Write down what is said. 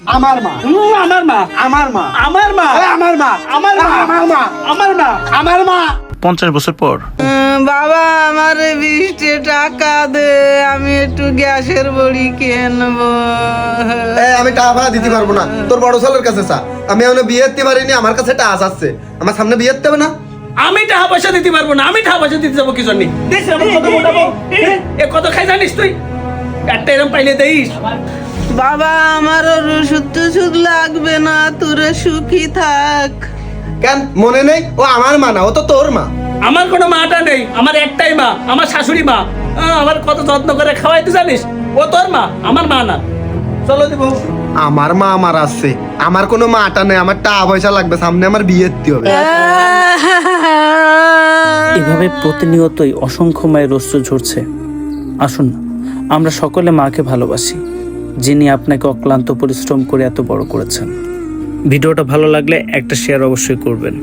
আমার মা। আমার মা। আমার মা। আমার মা। আমার মা। আমার মা। আমার মা। আমার মা। আমার মা। পঞ্চাশ বছর পর। বাবা আমার বিশটি টাকা দে আমি একটু গ্যাসের বড়ি কিনবো। আমি টাকা ফাকা দিতে পারব না। তোর বড় ছেলের কাছে চা আমি এখনও বিয়ে দিতে পারিনি আমার কাছে টাকা আছে আমার সামনে বিয়ে দিতে হবে না? আমি টাকা পয়সা দিতে পারব না। আমি টাকা পয়সা দিতে যাব কি জন্য? কত মোটা? এ কত খাই জানিস তুই? একটা এরকম পাইলে দেইস। বাবা আমার ওষুধ টষুধ লাগবে না তোরা সুখী থাক। কেন? মনে নেই? ও আমার মা না ও তো তোর মা। আমার কোনো মাটা নেই আমার একটাই মা আমার শাশুড়ি মা। আহ, আমার কত যত্ন করে খাওয়াইতে জানিস? ও তোর মা আমার মা না। চলো দিব আমার মা আমার আছে আমার কোনো মাটা নেই আমার টাকা পয়সা লাগবে সামনে আমার বিয়ে দিতে হবে। এভাবে প্রতিনিয়তই অসংখ্য মায়ের অস্ত্র ঝরছে। আসুন আমরা সকলে মাকে ভালোবাসি। যিনি আপনাকে অক্লান্ত পরিশ্রম করে এত বড় করেছেন। ভিডিওটা ভালো লাগলে একটা শেয়ার অবশ্যই করবেন।